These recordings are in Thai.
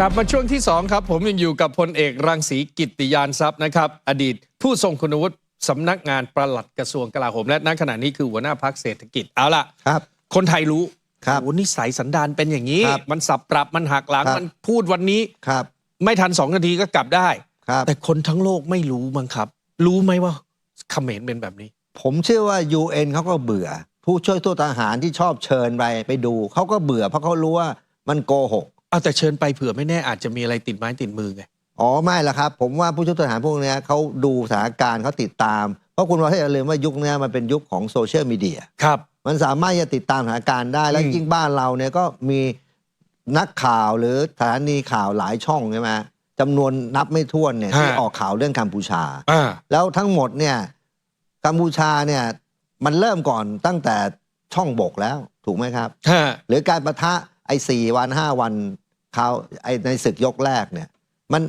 กลับมาช่วงที่ 2 ครับ ผมยังอยู่กับพลเอกรังสีกิตติยานทรัพย์นะครับ อดีตผู้ทรงคุณวุฒิสำนักงานปลัดกระทรวงกลาโหม และณขณะนี้คือหัวหน้าพักเศรษฐกิจเอาล่ะครับ คนไทยรู้ครับโอ้นิสัยสันดานเป็นอย่างนี้ ครับมันสับปรับมันหักหลังครับ มันพูดวันนี้ ครับ ไม่ทันสองนาทีก็กลับได้ ครับ แต่คนทั้งโลกไม่รู้มั้งครับ รู้ไหมว่าเขมรเป็นแบบนี้ ผมเชื่อว่า UN เขาก็เบื่อ ผู้ช่วยทูตทหารที่ชอบเชิญไปไปดู เขาก็เบื่อเพราะเขารู้ว่ามันโกหก เอาแต่เชิญไปเผื่อไม่แน่อาจจะมีอะไรติดไม้ติดมือไง อ๋อไม่ละครับ ผมว่าผู้ช่วยทูตทหารพวกเนี้ยเขาดูสถานการณ์เขาติดตาม เพราะคุณว่าให้อย่าลืมว่ายุคเนี้ยมันเป็นยุคของโซเชียลมีเดียครับ มันสามารถจะติดตามสถานการณ์ได้ แล้วอืม ยิ่งบ้านเราเนี่ยก็มีนักข่าวหรือสถานีข่าวหลายช่องใช่ไหมจำนวนนับไม่ถ้วนเนี่ยที่ออกข่าวเรื่องกัมพูชา อ่า แล้วทั้งหมดเนี่ยกัมพูชาเนี่ยมันเริ่มก่อนตั้งแต่ช่องบกแล้วถูกไหมครับ ฮะ หรือการประทะ ไอ้สี่วันห้าวันเขาไอ้ในศึกยกแรกเนี่ยมัน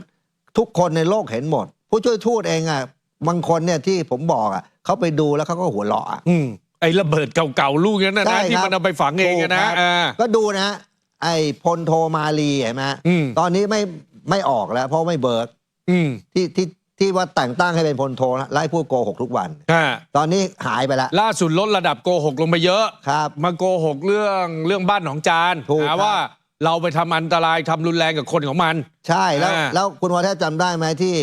ทุกคนในโลกเห็นหมด ผู้ช่วยทูตเองอะบางคนเนี่ยที่ผมบอกอะเขาไปดูแล้วเขาก็หัวเราะอะอืมไอ้ระเบิดเก่าๆลูกนั้นนะใช่นะที่ครับมันเอาไปฝังเองอะนะถูกครับอ่าก็ดูนะ ไอ้พลโทมาลีเห็นไหมอืมตอนนี้ไม่ไม่ออกแล้ว เพราะไม่เบิร์กอืมที่ที่ ที่ว่าแต่งตั้งให้เป็นพลโทแล้วไล่พูดโกหกทุกวัน อ่าตอนนี้หายไปแล้ว ล่าสุดลดระดับโกหกลงไปเยอะ ครับ มาโกหกเรื่องเรื่องบ้านหนองจานถูกครัหาบว่าเราไปทำอันตรายทำรุนแรงกับคนของมัน ใช่แล้วอ่า แล้วคุณวรเทพจำได้ไหมที่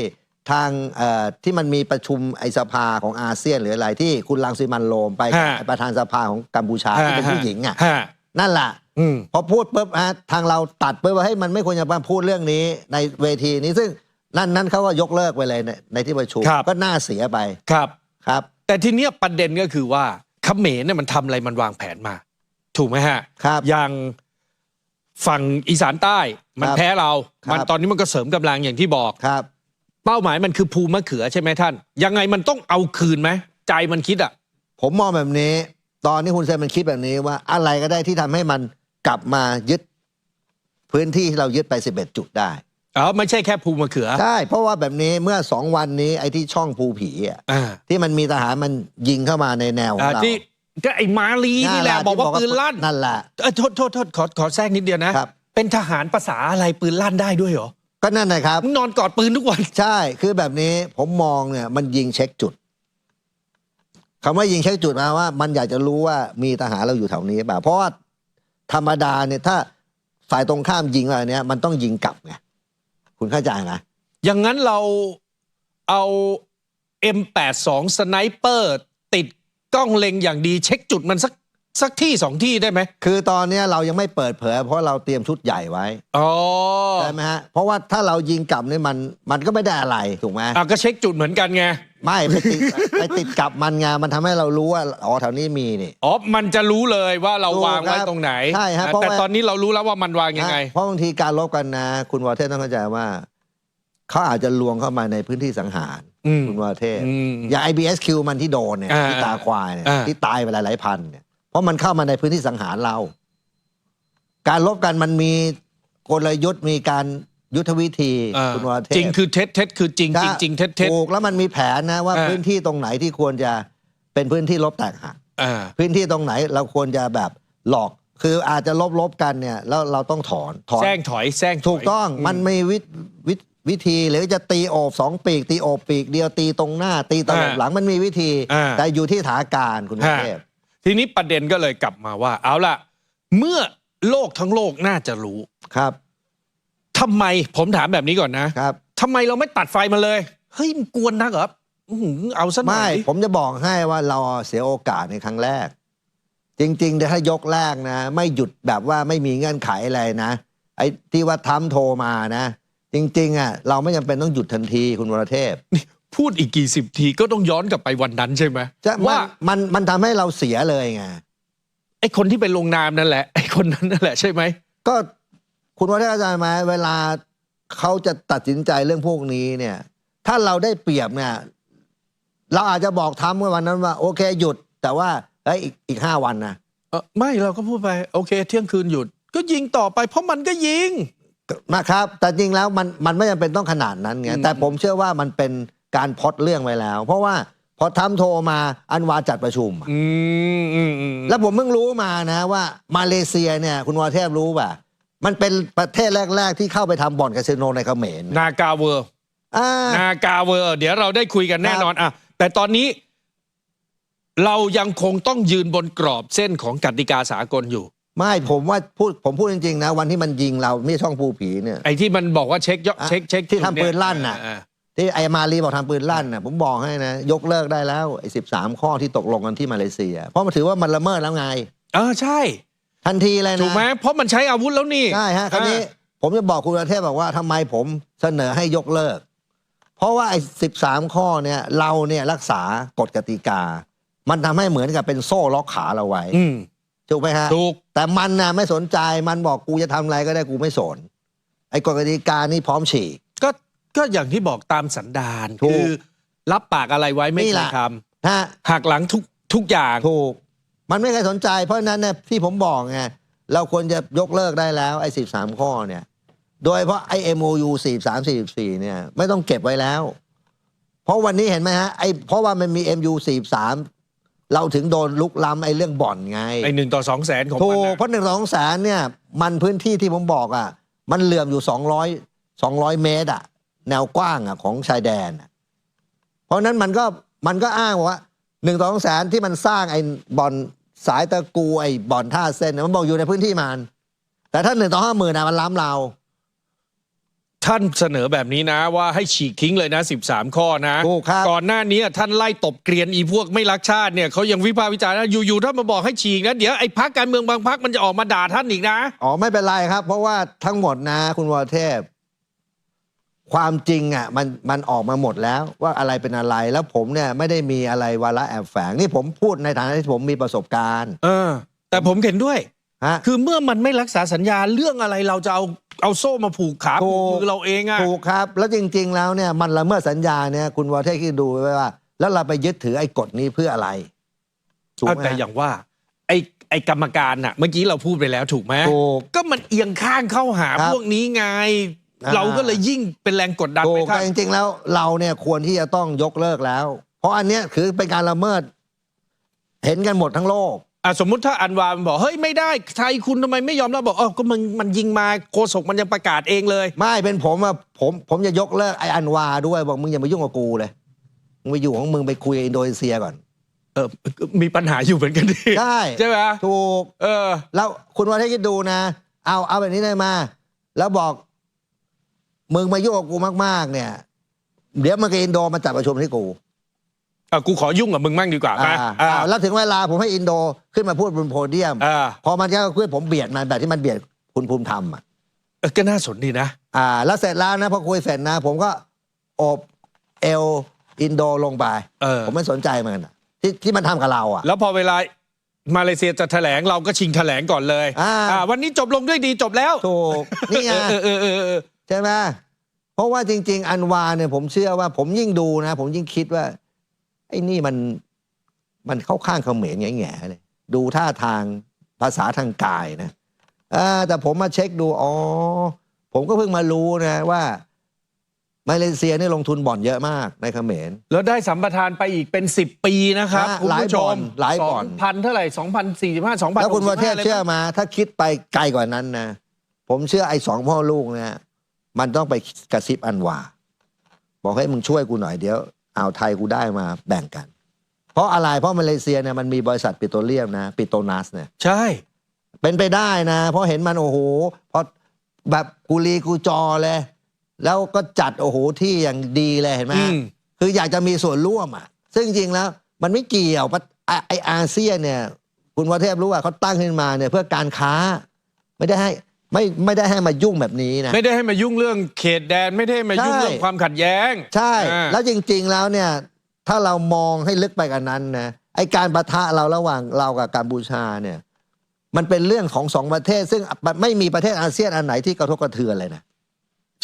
ทางเอ่อที่มันมีประชุมไอสภาของอาเซียนหรืออะไรที่คุณลังสิมันโรมไปกับไอ้ประธานสภาของกัมพูชาที่เป็นผู้หญิงอะฮะนั่นแหละ อืม พอพูดปุ๊บฮะทางเราตัดปุ๊บว่าให้ยมันไม่ควรจะมาพูดเรื่องนี้ในเวทีนี้ซึ่ง นั่นนั่นเขาก็ยกเลิกไปเลยในในที่ประชุมครับ ก็น่าเสียไปครับ ครับ แต่ทีเนี้ยประเด็นก็คือว่าเขมรเนี่ยมันทำอะไรมันวางแผนมา ถูกไหมฮะครับ อย่างฝั่งอีสานใต้มันครับแพ้เรา ครับ มันตอนนี้มันก็เสริมกำลังอย่างที่บอก ครับ เป้าหมายมันคือภูมะเขือใช่ไหมท่าน ยังไงมันต้องเอาคืนไหมใจมันคิดอะ ผมมองแบบนี้ ตอนนี้คุณเซนมันคิดแบบนี้ว่าอะไรก็ได้ที่ทำให้มันกลับมายึด พื้นที่ที่เรายึดไป 11 จุดได้ อ๋อไม่ใช่แค่ภูมะเขือ ใช่เพราะว่าแบบนี้เมื่อสองวันนี้ไอ้ที่ช่องภูผีอะอ่า ที่มันมีทหารมันยิงเข้ามาในแนวของอ่าเราที่ก็ไอ้มาลีนี่แหละบอกว่าปืนลั่นนั่นแหละ เอ้ยโทษโทษโทษขอขอแทรกนิดเดียวนะ ครับ เป็นทหารภาษาอะไรปืนลั่นได้ด้วยเหรอก็นั่นนะครับ มึงนอนกอดปืนทุกวัน ใช่คือแบบนี้ผมมองเนี่ยมันยิงเช็คจุดคำว่ายิงเช็คจุดหมายว่า มันอยากจะรู้ว่ามีทหารเราอยู่แถวนี้เปล่าเพราะว่าธรรมดาเนี่ยถ้าฝ่ายตรงข้ามยิงอะไรเนี้ยมันต้องยิงกลับไง คุณเข้าใจนะอย่างนั้นเราเอา M82 สไนเปอร์ติดกล้องเล็งอย่างดีเช็คจุดมันสัก สักที่สองที่ได้ไหมคือตอนเนี้ยเรายังไม่เปิดเผย เพราะเราเตรียมชุดใหญ่ไว้อ๋อใช่ไหมฮะเพราะว่าถ้าเรายิงกลับเนี่ยมันมันก็ไม่ได้อะไรถูกไหมอะก็เช็คจุดเหมือนกันไงไม่ไปติด ไปติดกับมันไงมันทำให้เรารู้ว่าอ๋อแถวนี้มีนี่ อ๋อมันจะรู้เลยว่าเราถูกวางไว้ครับตรงไหนใช่ฮะอ่เพราะแต่ว่า ตอนนี้เรารู้แล้วว่ามันวางยังไง นะเพราะบางทีการลบกันนะ คุณวรเทพต้องเข้าใจว่าเขาอาจจะลวงเข้ามาในพื้นที่สังหาร อืมคุณวรเทพอืมอย่าง IBSQ มันที่โดนเนี่ยอ่าที่ตาควายเนี่ยอ่า ที่ตายไปหลายๆพันเนี่ยเพ ราะมันเข้ามาในพื้นที่สังหารเรา การลบกันมันมีกลยุทธ์มีการยุทธวิธีอ่าคุณวรเทพจริงคือเท็จเท็จคือจริงจริงจริงเท็จเท็จถูกแล้วมันมีแผนนะว่าอ่าพื้นที่ตรงไหนที่ควรจะเป็นพื้นที่ลบแตกหักอ่าพื้นที่ตรงไหนเราควรจะแบบหลอกคืออาจจะลบลบๆกันเนี่ยแล้วเราต้องถอนถอนแซงถอยแซงถยถูกต้องมันมีวิวิวิธีหรือจะตีโอบสองปีกตีโอบปีกเดียวตีตรงหน้า ตีตลบหลังมันมีวิธีอ่าแต่อยู่ที่สถานการณ์คุณเทพ ทีนี้ประเด็นก็เลยกลับมาว่า เอาล่ะ เมื่อโลกทั้งโลกน่าจะรู้ครับทำไมผมถามแบบนี้ก่อนนะครับทำไมเราไม่ตัดไฟมาเลย เฮ้ยมันกวนนักเหรออื้อหือเอาซะหน่ไม่อยผมจะบอกให้ว่าเราเสียโอกาสในครั้งแรก จริงๆถ้ายกแรกนะ ไม่หยุดแบบว่าไม่มีเงื่อนไขอะไรนะ ไอ้ที่ว่าทำโทรมานะ จริง ๆอะเราไม่จำเป็นต้องหยุดทันทีคุณวรเทพ พูดอีกกี่สิบทีก็ต้องย้อนกลับไปวันนั้นใช่ไหมจะว่าว่ามันมันทำให้เราเสียเลยไงไอ้คนที่ไปลงนามนั่นแหละไอ้คนนั้นนั่นแหละใช่ไหม ก็คุณว่าได้เข้าใจไหมเวลาเขาจะตัดสินใจเรื่องพวกนี้เนี่ย ถ้าเราได้เปรียบเนี่ย เราอาจจะบอกทำเมื่อวันนั้นว่า โอเคหยุด แต่ว่าเฮ้ยอีกอีกห้าวันนะเออไม่เราก็พูดไป โอเค เที่ยงคืนหยุด ก็ยิงต่อไปเพราะมันก็ยิง นะครับ แต่จริงแล้วมันมันไม่จำเป็นต้องขนาดนั้นไงอืม แต่ผมเชื่อว่ามันเป็น การพล็อดเรื่องไว้แล้ว เพราะว่าพอทำโทรมาอันวาจัดประชุมอะอืมอืมอืมแล้วผมเพิ่งรู้มานะว่ามาเลเซียเนี่ยคุณวรเทพรู้ป่ะ มันเป็นประเทศแรก ๆ ที่เข้าไปทำบ่อนคาสิโนในเขมรนากาเวอร์อ่านากาเวอร์ เดี๋ยวเราได้คุยกันแน่นอนอะแต่ตอนนี้ เรายังคงต้องยืนบนกรอบเส้นของกติกาสากลอยู่ไม่ผมว่าพูดผมพูดจริงๆนะวันที่มันยิงเราไม่ใช่ช่องภูผีเนี่ยไอ้ที่มันบอกว่าเช็คยอดอะเช็คเช็คที่ทำจุดเยปืนลั่นน่ะอ่า ที่ไอมารีบอกทำปืนลั่นน่ะผมบอกให้นะ ยกเลิกได้แล้วไอ้สิบสามข้อที่ตกลงกันที่มาเลเซีย เพราะมันถือว่ามันละเมิดแล้วไงอ่าใช่ ทันทีเลยนะถูกไหมเพราะมันใช้อาวุธแล้วนี่ใช่ฮะคราวนี้อ่าผมจะบอกคุณประเทศบอกว่าทำไมผมเสนอให้ยกเลิก เพราะว่าไอ้สิบสามข้อเนี่ยเราเนี่ยรักษากฎกติกา มันทำให้เหมือนกับเป็นโซ่ล็อกขาเราไว้อืมถูกไหมฮะถูกแต่มันน่ะไม่สนใจมันบอกกูจะทำอะไรก็ได้กูไม่สนไอ้กฎกติกานี่พร้อมฉีกก็ ก็อย่างที่บอกตามสันดานถูกคือรับปากอะไรไว้ไม่นี่เคแหยละทฮะำหักหลังทุกทุกอย่าง ถูก มันไม่เคยสนใจ เพราะฉะนั้นเนี่ยที่ผมบอกไงเราควรจะยกเลิกได้แล้วไอ้สิบสามข้อเนี่ย โดยเฉพราะไอ้ MOU สี่สามสี่สี่เนี่ยไม่ต้องเก็บไว้แล้ว เพราะวันนี้เห็นไหมฮะไอ้เพราะว่ามันมี MU สี่สามเราถึงโดนลุกล้ำไอ้เรื่องบ่อนไง ไอ้หนึ่งต่อสองแสนของถูมันกน่ะเพราะหนึ่งสองแสนเนี่ย มันพื้นที่ที่ผมบอกอะ มันเหลื่อมอยู่สองร้อยสองร้อยเมตรอะ แนวกว้างอะของชายแดนอะเพราะฉะนั้นมันก็มันก็อ้างว่าหนึ่งสองแสนที่มันสร้างไอ้บ่อนสายตะกูไอ้บ่อนท่าเส้นน่ะมันบอกอยู่ในพื้นที่มัน แต่ถ้าหนึ่งต่อห้าหมื่นอะมันล้ำเรา ท่านเสนอแบบนี้นะว่าให้ฉีกทิ้งเลยนะ 13 ข้อนะ ถูกครับ ก่อนหน้านี้ท่านไล่ตบเกลียนอีพวกไม่รักชาติเนี่ยเขายังวิพากษ์วิจารณ์นะอยู่ๆถ้ามาบอกให้ฉีกนะเดี๋ยวไอ้พักการเมืองบางพักมันจะออกมาด่าท่านอีกนะ อ๋อไม่เป็นไรครับ เพราะว่าทั้งหมดนะ คุณวรเทพ ความจริงอะมันมันออกมาหมดแล้วว่าอะไรเป็นอะไรแล้วผมเนี่ยไม่ได้มีอะไรวาระแอบแฝงนี่ผมพูดในฐานะที่ผมมีประสบการณ์ เออ แต่ผมเห็นด้วย ฮะ คือเมื่อมันไม่รักษาสัญญาเรื่องอะไรเราจะเอาเอาโซ่มาผูกขาถูผูกกมือเราเองอะถูกครับ แล้วจริง ๆ แล้วเนี่ยมันละเมิดสัญญาเนี่ยคุณวรเทพคิดดูไว้ว่า แล้วเราไปยึดถือไอ้กฎนี้เพื่ออะไรถูกเอาไหมแต่อย่างว่า ไอ้ไอ้กรรมการน่ะ เมื่อกี้เราพูดไปแล้วถูกไหมถูก ก็มันเอียงข้างเข้าหาครับ พวกนี้ไงอ่า เราก็เลยยิ่งเป็นแรงกดดันถูไปกท่าแต่นจริงๆแล้ว เราเนี่ยควรที่จะต้องยกเลิกแล้ว เพราะอันเนี้ยคือเป็นการละเมิด เห็นกันหมดทั้งโลกอะสมมุติถ้าอันวามันบอกเฮ้ยไม่ได้ไทยคุณทำไมไม่ยอมรับบอกเออก็มันมันยิงมาโฆษกมันยังประกาศเองเลย ไม่เป็นผมอะผมผมจะยกเลิกไอ้อันวาด้วยบอกมึงอย่ามายุ่งกับกูเลยมึงไปอยู่ของมึงไปคุยกับอินโดนีเซียก่อน เออมีปัญหาอยู่เหมือนกันดิใช่ใช่ไหมถูกเออ แล้วคุณว่าให้คิดดูนะ เอาเอาแบบนี้ได้มา แล้วบอก มึงมายุ่งกับกูมากๆเนี่ย เดี๋ยวมันกับอินโดมาจัดประชุมที่กูเอากูขอยุ่งกับมึงมั่งดีกว่าไหมอ่าอ่าอ่าแล้วถึงเวลาผมให้อินโดขึ้นมาพูดบนโพเดียม อ่าพอมันจะขึ้นผมเบียดมันแบบที่มันเบียดคุณภูมิธรรมอะเออก็น่าสนดีนะ อ่า แล้วเสร็จแล้วนะพอคุยเสร็จนะ ผมก็โอบเอลอินโดลงไปเออ ผมไม่สนใจมันอะที่ที่มันทำกับเราอะ แล้วพอเวลามาเลเซียจะแถลงเราก็ชิงแถลงก่อนเลยอ่า วันนี้จบลงด้วยดีจบแล้วถูกนี่ไง เออเออเออเออเออ ใช่ไหมเพราะว่าจริง ๆ อันวาเนี่ยผมเชื่อว่า ผมยิ่งดูนะ ผมยิ่งคิดว่า ไอ้นี่มันมันเข้าข้างเขมรแง่ๆเลยดูท่าทางภาษาทางกายนะอ่าแต่ผมมาเช็คดูอ๋อผมก็เพิ่งมารู้นะว่ามาเลเซียนี่ลงทุนบ่อนเยอะมากในเขมร แล้วได้สัมปทานไปอีกเป็น 10 ปีนะครับอะคุณผู้ชมหลายบ่อนหลายบ่อนสองพันเท่าไหร่สองพันสี่สิบห้าสองพันแล้วคุณประเทศเชื่อมา ถ้าคิดไปไกลกว่านั้นนะ ผมเชื่อไอ้สองพ่อลูกเนี่ย มันต้องไปกระซิบอันวาบอกให้มึงช่วยกูหน่อยเดี๋ยวอ่าวไทยกูได้มาแบ่งกัน เพราะอะไรเพราะมาเลเซียเนี่ยมันมีบริษัทปิโตรเลียมนะ ปิโตรนัสเนี่ยใช่ เป็นไปได้นะ เพราะเห็นมันโอ้โหพอแบบกูรีกูจอเลย แล้วก็จัดโอ้โหที่อย่างดีเลยเห็นไหมอืม คืออยากจะมีส่วนร่วมอะ ซึ่งจริงๆแล้วมันไม่เกี่ยวปะไอไออาเซียนเนี่ย คุณวรเทพรู้ว่าเขาตั้งขึ้นมาเนี่ยเพื่อการค้า ไม่ได้ให้ ไม่ไม่ได้ให้มายุ่งแบบนี้นะ ไม่ได้ให้มายุ่งเรื่องเขตแดน ไม่ได้ให้มายุ่งใช่ เรื่องความขัดแย้งใช่ อ่าแล้วจริงๆแล้วเนี่ยถ้าเรามองให้ลึกไปกันนั้นนะไอการประทะเราระหว่างเรากับกัมพูชาเนี่ยมันเป็นเรื่องของสองประเทศ ซึ่งไม่มีประเทศอาเซียนอันไหนที่กระทบกระเทือนเลยนะ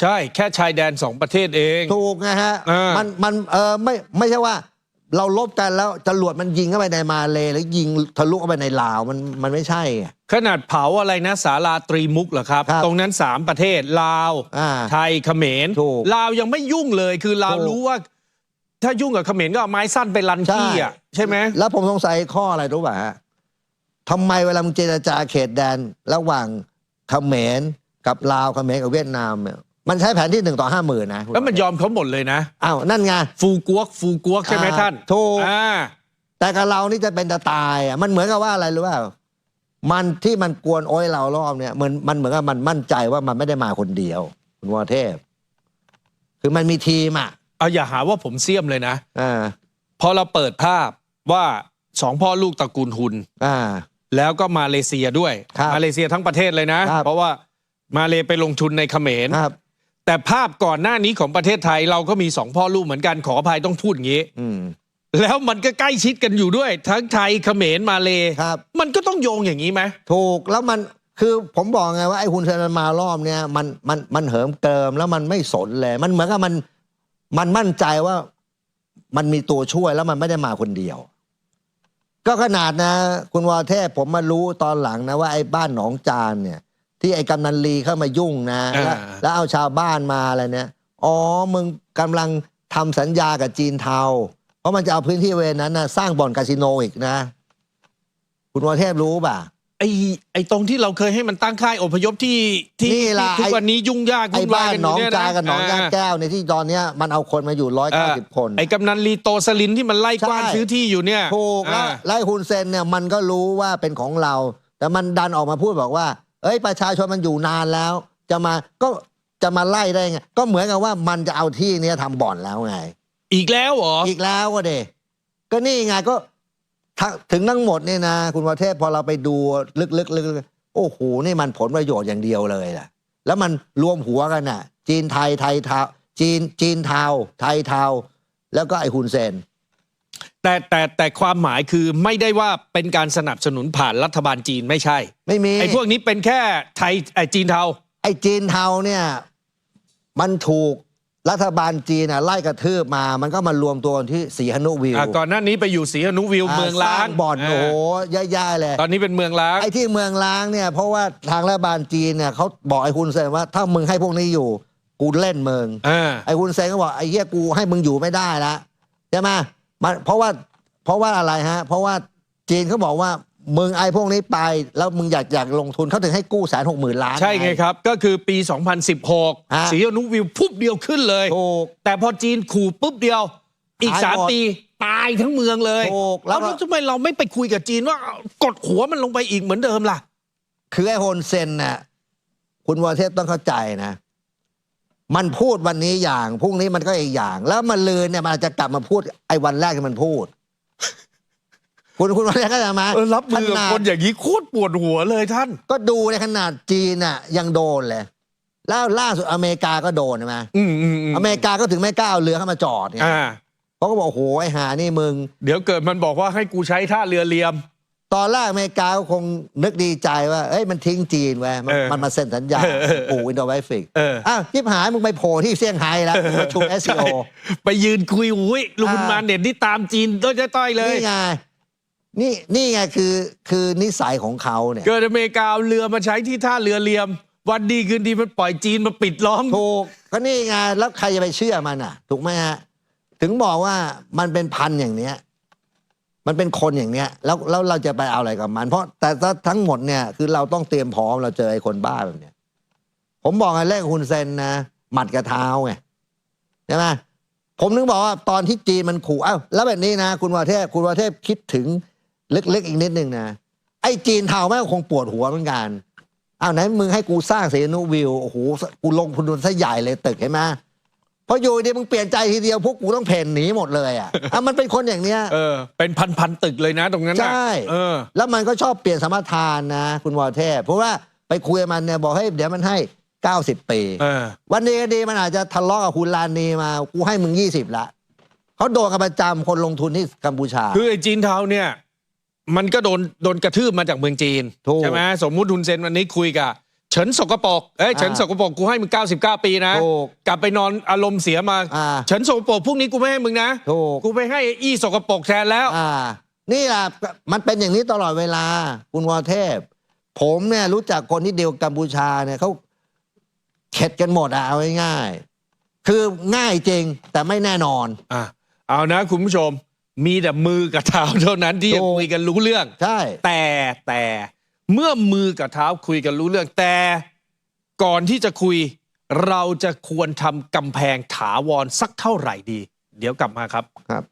ใช่แค่ชายแดนสองประเทศเอง ถูกนะฮะ อ่ามัมันมันเออไม่ไม่ใช่ว่า เราลบกันแล้วจรวดมันยิงเข้าไปในมาเลหรือยิงทะลุเข้าไปในลาวมันมันไม่ใช่ไง ขนาดเผาอะไรนะสาราตรีมุกเหรอครับ ครับตรงนั้นสามประเทศลาว อ่าไทยเขมรถูกลาวยังไม่ยุ่งเลยคือลาวถูก รู้ว่า ถ้ายุ่งกับเขมรก็เอาไม้สั้นไปลันขี้อะใช่ไหมแล้วผมสงสัยข้ออะไรรู้ป่ะฮะทำไมเวลามึงเจรจาเขตแดน ระหว่างเขมรกับลาวเขมรกับเวียดนามเนี่ย มันใช้แผนที่หนึ่งต่อห้าหมื่นนะแล้วมันยอมเขาหมดเลยนะอ้าวนั่นไงฟูกวกฟูกวกใช่ไหมอ่าท่านถูกอ่าแต่กับเรานี่จะเป็นจะตายอะมันเหมือนกับว่าอะไรรู้เปล่ามันที่มันกวนโอ้ยเรารอบเนี่ยมันมันเหมือนกับมันมั่นใจว่ามันไม่ได้มาคนเดียว คุณวรเทพ คือมันมีทีมอะเอาอย่าหาว่าผมเสียมเลยนะอ่าพอเราเปิดภาพว่าสองพ่อลูกตระกูลหุนอ่า แล้วก็มาเลเซียด้วยครับมาเลเซียทั้งประเทศเลยนะครับเพราะว่ามาเลไปลงทุนในเขมรครับ แต่ภาพก่อนหน้านี้ของประเทศไทยเราก็มีสองพ่อลูกเหมือนกันขออภัยต้องพูดอย่างนี้อืมแล้วมันก็ใกล้ชิดกันอยู่ด้วย ทั้งไทยเขมรมาเลครับ มันก็ต้องโยงอย่างนี้ไหมถูกแล้วมันคือผมบอกไงว่าไอ้คุณเซนมันมารอบเนี่ยมันมันมันเหิมเกิมแล้วมันไม่สนเลยมันเหมือนกับมันมันมั่นใจว่ามันมีตัวช่วยแล้วมันไม่ได้มาคนเดียว ก็ขนาดนะ คุณวรเทพผมมารู้ตอนหลังนะว่าไอ้บ้านหนองจานเนี่ย ที่ไอ้กำนันลีเข้ามายุ่งนะแล้วแล้วเอาชาวบ้านมาอะไรเนี่ยอ๋อมึงกำลังทำสัญญากับจีนเทา เพราะมันจะเอาพื้นที่เวรนั้นนะสร้างบ่อนคาสิโนอีกนะ คุณวรเทพรู้ป่ะ ไอ้ไอ้ตรงที่เราเคยให้มันตั้งค่ายอพยพที่ที่นี่ล่ะที่ทุกไอ้วันนี้ยุ่งยากไอ้ยุ่งบ้านกัหนองยู่เยะจากับหนองยาาแก้วในยที่ตอนเนี้ยมันเอาคนมาอยู่ร้อยเก้าสิบคน ไอ้กำนันลีโตสลินที่มันไล่กว้านใช่ ซื้อที่อยู่เนี่ยถูกแล้วอ่า ไล่ฮุนเซนเนี่ยมันก็รู้ว่าเป็นของเรา แต่มันดันออกมาพูดบอกว่า เอ้ยประชาชนมันอยู่นานแล้ว จะมาก็จะมาไล่ได้ไงก็เหมือนกับว่ามันจะเอาที่เนี้ยทำบ่อนแล้วไง อีกแล้วเหรออีกแล้วก็เดก็นี่ไงก็ถ้าถึงทั้งหมดเนี่ยนะ คุณประเทศพอเราไปดูลึกๆลึกๆโอ้โหนี่มันผลประโยชน์อย่างเดียวเลยล่ะ แล้วมันรวมหัวกันน่ะ จีนไทยไทยเทาจีนจีนเทาไทยเทาแล้วก็ไอ้ฮุนเซน แต่แต่แต่ความหมายคือไม่ได้ว่าเป็นการสนับสนุนผ่านรัฐบาลจีนไม่ใช่ ไม่มี ไอ้พวกนี้เป็นแค่ไทยไอ้จีนเทา ไอ้จีนเทาเนี่ยมันถูกรัฐบาลจีนน่ะไล่กระทืบมา มันก็มารวมตัวกันที่สีหนุวิวอะก่อนหน้านี้ไปอยู่ศรีหนุวิวเมืองล้างสบ่อนโอ้โหย่ๆเลย ตอนนี้เป็นเมืองล้างไอ้ที่เมืองล้างเนี่ยเพราะว่าทางรัฐบาลจีนเนี่ยเขาบอกไอ้คุณเซนว่าถ้ามึงให้พวกนี้อยู่ กูเล่นมึงอ่าไอ้คุณเซนก็บอกไอ้เหี้ยกูให้มึงอยู่ไม่ได้ละใช่ไหม มันเพราะว่าเพราะว่าอะไรฮะ เพราะว่าจีนเขาบอกว่ามึงไอ้พวกนี้ไป แล้วมึงอยากอยากลงทุนเขาถึงให้กู้แสนหกหมื่นล้าน ใช่ไงครับ ก็คือปีฮะ2016ศรีหนุวิวพุบเดียวขึ้นเลยถูกแต่พอจีนขู่ปุ๊บเดียว อีกหายสามหมดปีตายทั้งเมืองเลยถูกแล้วก็แล้วทำไมเราไม่ไปคุยกับจีนว่ากดหัวมันลงไปอีกเหมือนเดิมล่ะ คือไอ้โฮนเซนน่ะคุณวรเทพต้องเข้าใจนะ มันพูดวันนี้อย่างพรุ่งนี้มันก็อีกอย่าง แล้วมันลืนเนี่ยมันอาจจะกลับมาพูดไอ้วันแรกที่มันพูด คุณคุณวรเทพเข้าใจไหมเออรับมือกับขนาดคนอย่างนี้โคตรปวดหัวเลยท่าน ก็ดูในขนาดจีนน่ะ ยังโดนเลย แล้วล่าสุดอเมริกาก็โดนใช่ไหมอืมอืมอืมอเมริกาก็ถึงไม่กล้าเอาเรือเข้ามาจอดไงอ่าเพราะก็บอกโอ้โหไอ้หานี่มึง เดี๋ยวเกิดมันบอกว่าให้กูใช้ท่าเรือเลียม ตอนแรกอเมริกาก็คงนึกดีใจว่าเอ้ยมันทิ้งจีนไว้ยมันเออมันมาเซ็นสัญญาเออเออเออปูอินโดไวฟิกเออ อ้าวยิบหายมึงไปโผล่ที่เซี่ยงไฮ้แล้วประชุม SCO ไปยืนคุยอุ้ยลุงอ่าคุณมาเน็ตที่ตามจีนต้อยต้อยๆเลย นี่ไงนี่นี่ไงคือคือนิสัยของเขาเนี่ย เกิดอเมริกาเอาเรือมาใช้ที่ท่าเรือเลียม วันดีคืนดีมันปล่อยจีนมาปิดล้อม ถูกก็นี่ไงแล้วใครจะไปเชื่อมันอะ ถูกไหมฮะ ถึงบอกว่ามันเป็นพันอย่างเนี้ย มันเป็นคนอย่างเนี้ยแล้วแล้วเราจะไปเอาอะไรกับมัน เพราะแต่ทั้งหมดเนี่ยคือเราต้องเตรียมพร้อมเราเจอไอ้คนบ้าแบบเนี้ยผมบอกไงเรื่องคุณเซนนะหมัดกับเท้าไงใช่ไหมผมนึกบอกว่าตอนที่จีนมันขู่อ้าวแล้วแบบนี้นะ คุณวรเทพคุณวรเทพคิดถึงลึกๆอีกนิดนึงนะไอ้จีนเทาแม่งคงปวดหัวเหมือนกันอ้าวไหนมึงให้กูสร้างเซนุวิวโอ้โหกูลงทุนซะใหญ่เลยตึกเห็นไหม พออยู่ดีมึงเปลี่ยนใจทีเดียวพวกกูต้องเพ่นหนีหมดเลยอะอะมันเป็นคนอย่างเนี้ย เออ เป็นพันพันๆตึกเลยนะตรงนั้นน่ะใช่ เออ แล้วมันก็ชอบเปลี่ยนสมรทานนะ คุณวรเทพ เพราะว่าไปคุยกับมันเนี่ยบอกให้เดี๋ยวมันให้ 90 ปี เออ วันดีก็ดีมันอาจจะทะเลาะกับคุณลานีมา กูให้มึง 20 ละ เขาโดนกันประจำคนลงทุนที่กัมพูชา คือไอ้จีนเทาเนี่ย มันก็โดนโดนกระทืบมาจากเมืองจีน ถูก ใช่ไหมสมมุติทุนเซนวันนี้คุยกับ เฉินสกปรกเอ้ยอ่าเฉินสกปรกกูให้มึง 99 ปีนะ ถูกกลับไปนอนอารมณ์เสียมา อ่า เฉินสกปรกพวกนี้กูไม่ให้มึงนะ ถูกกูไปให้ไอ้อี้สกปรกแทนแล้ว อ่า นี่แหละมันเป็นอย่างนี้ตลอดเวลา คุณวรเทพ ผมเนี่ยรู้จักคนที่เดียวกัมพูชาเนี่ยเขาเข็ดกันหมดอะเอาง่ายๆคือง่ายจริงแต่ไม่แน่นอน อะเอานะคุณผู้ชมมีแต่มือกับเท้าเท่านั้นที่จะถูก คุยกันรู้เรื่อง ใช่ แต่แต่ เมื่อมือกับเท้าคุยกันรู้เรื่องแต่ก่อนที่จะคุยเราจะควรทำกำแพงถาวรสักเท่าไหร่ดี เดี๋ยวกลับมาครับครับ